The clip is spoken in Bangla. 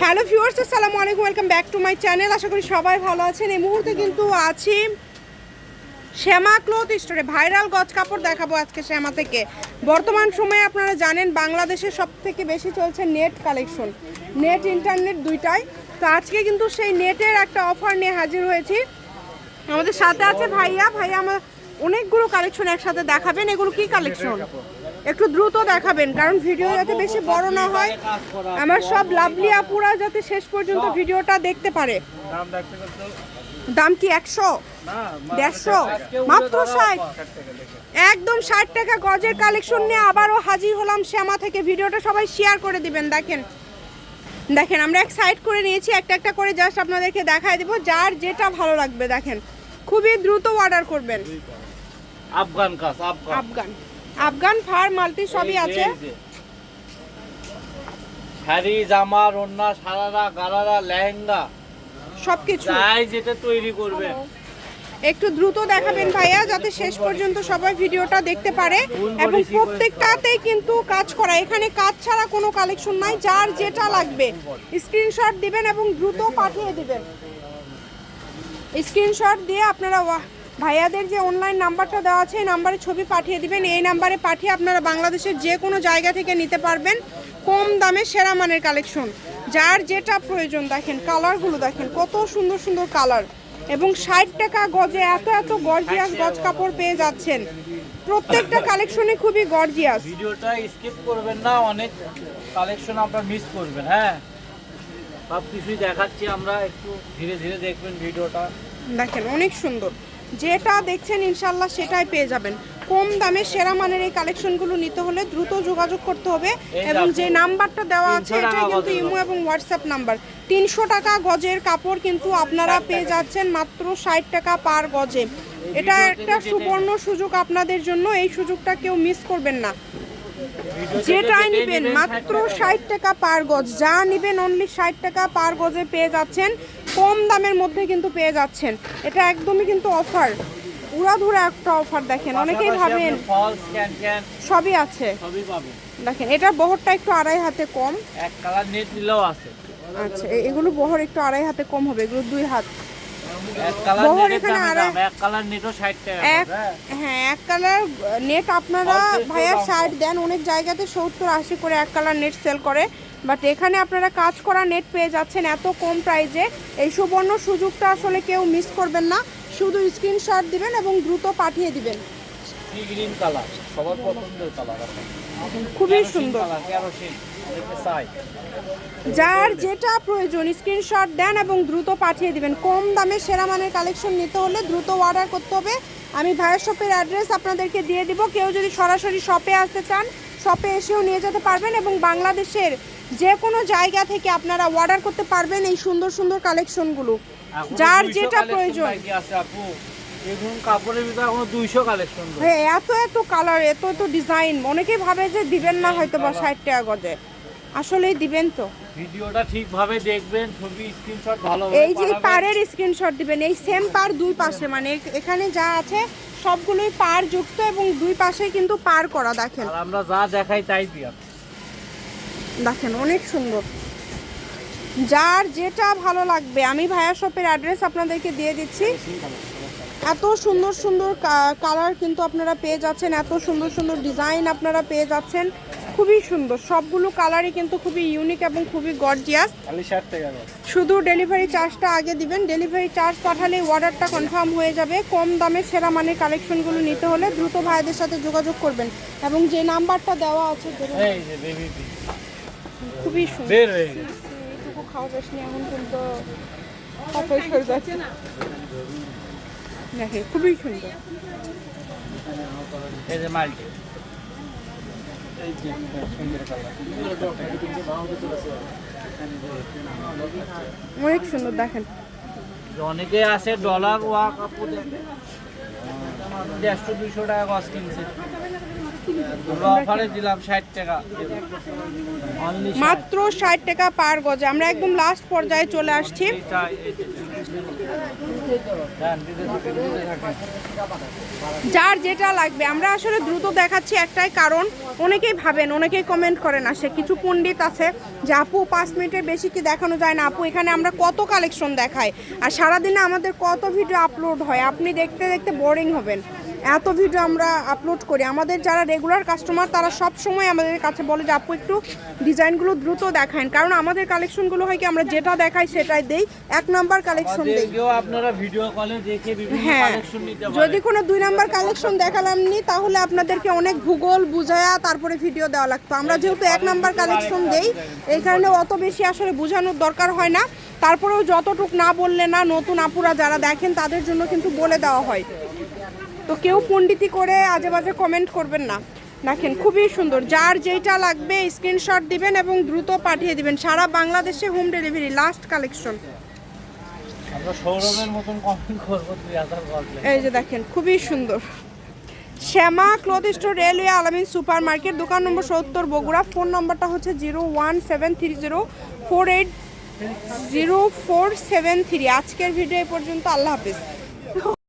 হ্যালো ভিউয়ার্স, আসসালামু আলাইকুম, welcome back to my channel. আশা করি সবাই ভালো আছেন। এই মুহূর্তে কিন্তু আছি শ্যামা ক্লথ স্টোরে। ভাইরাল গজ কাপড় দেখাবো আজকে শ্যামা থেকে। বর্তমান সময়ে আপনারা জানেন, বাংলাদেশে সব থেকে বেশি চলছে নেট কালেকশন। নেট ইন্টারনেট দুইটাই। তো আজকে কিন্তু সেই নেটের একটা অফার নিয়ে হাজির হয়েছি। আমাদের সাথে আছে ভাইয়া। ভাইয়া, আমার অনেকগুলো কালেকশন একসাথে দেখাবেন। এগুলো কি কালেকশন? একটু দ্রুত দেখাবেন কারণ ভিডিও যাতে বেশি বড় না হয়। আমার সব লাভলি আপুরা যাতে শেষ পর্যন্ত ভিডিওটা দেখতে পারে। দাম কি একশো? দেড়শো? মাত্র ষাট? একদম ষাট টাকা গজের কালেকশন নিয়ে আবারও হাজির হলাম শ্যামা থেকে। ভিডিওটা সবাই শেয়ার করে দিবেন দেখেন। দেখেন আমরা এক সাইড করে নিয়েছি একটা একটা করে জাস্ট আপনাদেরকে দেখায় দেবো। যার যেটা ভালো লাগবে দেখেন। খুবই দ্রুত অর্ডার করবেন। আফগান কাজ আফগান। আফগান ফার মাল্টি সবই আছে। শাড়ি জামা ওড়না সারারা গারারা লেহেঙ্গা। সবকিছু। যাই যেটা তৈরি করবেন একটু দ্রুত দেখাবেন ভাইয়া যাতে শেষ পর্যন্ত সবাই ভিডিওটা দেখতে পারে। এবং প্রত্যেকটাতেই কিন্তু কাজ করা। এখানে কাজ ছাড়া কোনো কালেকশন নাই। যার যেটা লাগবে স্ক্রিনশট দিবেন এবং দ্রুত পাঠিয়ে দিবেন। স্ক্রিনশট দিয়ে আপনারা ভাইয়াদের যে অনলাইন নাম্বারটা দেওয়া আছে এই নাম্বারে ছবি পাঠিয়ে দিবেন। এই নাম্বারে পাঠিয়ে আপনারা বাংলাদেশের যে কোনো জায়গা থেকে নিতে পারবেন কম দামে সেরা মানের কালেকশন যার যেটা প্রয়োজন দেখেন কালারগুলো দেখেন কত সুন্দর সুন্দর কালার এবং ষাট টাকা গজে এত এত গর্জিয়াস গজ কাপড় পেয়ে যাচ্ছেন। প্রত্যেকটা কালেকশনই খুবই গর্জিয়াস ভিডিওটা স্কিপ করবেন না অনেক কালেকশন আপনার মিস করবেন হ্যাঁ? সব কিছুই দেখাচ্ছি আমরা একটু ধীরে ধীরে দেখবেন ভিডিওটা। দেখেন অনেক সুন্দর। যেটা দেখছেন ইনশাল্লাহ সেটাই পেয়ে যাবেন। কম দামে সেরা মানের এই কালেকশনগুলো নিতে হলে দ্রুত যোগাযোগ করতে হবে এবং যে নাম্বারটা দেওয়া আছে 300 এটা টাকা কিন্তু ইমো এবং হোয়াটসঅ্যাপ নাম্বার। তিনশো টাকা গজের কাপড় কিন্তু আপনারা পেয়ে যাচ্ছেন মাত্র ষাট টাকা পার গজে। এটা একটা সুবর্ণ সুযোগ আপনাদের জন্য এই সুযোগটা কেউ মিস করবেন না। যেটাই নেবেন, মাত্র ষাট টাকা। পার গজ। যা নেবেন অনলি ষাট টাকা পার গজে পেয়ে যাচ্ছেন। কম দামের মধ্যে কিন্তু পেয়ে যাচ্ছেন। এটা একদমই কিন্তু অফার। উড়াধুরা একটা অফার দেখেন অনেকেই ভাবেন সবই আছে। সবই পাবেন। দেখেন এটার বহরটা একটু আড়াই হাতে কম। এক কালার নেট নিলেও আছে। আচ্ছা এগুলো বহর একটু আড়াই হাতে কম হবে এগুলো দুই হাত। বহর এখানে দামই এক কালার নেটও 60 টাকা এক হ্যাঁ এক কালার নেট আপনারা ভাইয়া দেন অনেক জায়গাতে সত্তর আশি করে এক কালার নেট সেল করে। বাট এখানে আপনারা কাজ করা নেট পেয়ে যাচ্ছেন এত কম প্রাইজে এই সুবর্ণ সুযোগটা আসলে কেউ মিস করবেন না। শুধু স্ক্রিনশট দিবেন এবং দ্রুত পাঠিয়ে দিবেন। গ্রিন কালার সবার পছন্দের কালার। খুবই সুন্দর। যার যেটা প্রয়োজন স্ক্রিনশট দেন এবং দ্রুত পাঠিয়ে দিবেন। কম দামে সেরা মানের কালেকশন নিতে হলে দ্রুত অর্ডার করতে হবে। আমি ভাইয়ের শপের অ্যাড্রেস আপনাদেরকে দিয়ে দিব। কেউ যদি সরাসরি শপে আসতে চান শপে এসেও নিয়ে যেতে পারবেন এবং বাংলাদেশের যে কোনো জায়গা থেকে আপনারা অর্ডার করতে পারবেন এই সুন্দর সুন্দর কালেকশনগুলো যার যেটা প্রয়োজন। হ্যাঁ এত এত কালার এত এত ডিজাইন অনেকেই ভাবে যে দিবেন না হয়তো বা ষাট টাকা গজে। আসলেই দিবেন তো। ভিডিওটা ঠিকভাবে দেখবেন ছবি স্ক্রিনশট ভালো এই যে পারের স্ক্রিনশট দিবেন এই সেম পার দুই পাশে মানে এখানে যা আছে সবগুলোই পার যুক্ত এবং দুই পাশে কিন্তু পার করা দেখেন। আর আমরা যা দেখাই তাই দিয়া। দেখেন অনেক সুন্দর। যার যেটা ভালো লাগবে আমি ভাইয়া শপের অ্যাড্রেস আপনাদেরকে দিয়ে দিচ্ছি। এত সুন্দর সুন্দর কালার কিন্তু আপনারা পেয়ে যাচ্ছেন এত সুন্দর সুন্দর ডিজাইন আপনারা পেয়ে যাচ্ছেন। খুবই সুন্দর। সবগুলো কালারই কিন্তু খুবই ইউনিক এবং খুবই গর্জিয়াস শুধু ডেলিভারি চার্জটা আগে দিবেন। ডেলিভারি চার্জ পাঠালে অর্ডারটা কনফার্ম হয়ে যাবে। কম দামে সেরা মানের কালেকশনগুলো নিতে হলে দ্রুত ভাইদের সাথে যোগাযোগ করবেন। এবং যে নাম্বারটা দেওয়া আছে এই যে বেবি খুবই সুন্দর। এইটুকু খাওয়া বেশ কিন্তু দেখে খুবই সুন্দর এই যে মাল্টি এই যে সুন্দর কালার অনেক সুন্দর দেখেন। অনেকে আছে ডলার ওয়া কাপড় দেড়শো দুইশো টাকা গছ কিনছে। আমরা অফারে দিলাম ষাট টাকা। মাত্র ষাট টাকা পার গজে। আমরা একদম লাস্ট পর্যায়ে চলে আসছি। যার যেটা লাগবে। আমরা আসলে দ্রুত দেখাচ্ছি একটাই কারণ। অনেকেই ভাবেন অনেকেই কমেন্ট করেন আসে। কিছু পণ্ডিত আছে যে আপু পাঁচ মিনিটের বেশি কি দেখানো যায় না? আপু এখানে আমরা কত কালেকশন দেখাই? আর সারাদিনে আমাদের কত ভিডিও আপলোড হয়? আপনি দেখতে দেখতে বোরিং হবেন। এত ভিডিও আমরা আপলোড করি। আমাদের যারা রেগুলার কাস্টমার তারা সব সময় আমাদের কাছে বলে যে আপু একটু ডিজাইনগুলো দ্রুত দেখান। কারণ আমাদের কালেকশনগুলো হয় কি আমরা যেটা দেখাই সেটাই দেই এক নাম্বার কালেকশন দেই। আপনারা ভিডিও কলে দেখে বিভিন্ন হ্যাঁ কালেকশন নিতে যদি কোনো দুই নাম্বার কালেকশন দেখালাম নি তাহলে আপনাদেরকে অনেক ভূগোল বুঝায়া তারপরে ভিডিও দেওয়া লাগতো। আমরা যেহেতু এক নাম্বার কালেকশন দেই এই কারণে অত বেশি আসলে বোঝানোর দরকার হয় না। তারপরেও যতটুক না বললে না নতুন আপুরা যারা দেখেন তাদের জন্য কিন্তু বলে দেওয়া হয়। তো কেউ পণ্ডিতি করে আজে বাজে কমেন্ট করবেন না। দেখেন খুবই সুন্দর। যার যেটা লাগবে স্ক্রিনশট দিবেন এবং দ্রুত পাঠিয়ে দিবেন। সারা বাংলাদেশে হোম ডেলিভারি লাস্ট কালেকশন এই যে দেখেন খুবই সুন্দর। Shyama cloth store railway Alamin super market দোকান নম্বর সত্তর বগুড়া। ফোন নম্বরটা হচ্ছে zero one seven three zero four eight zero four seven three. আজকের ভিডিও এই পর্যন্ত আল্লাহ হাফিজ।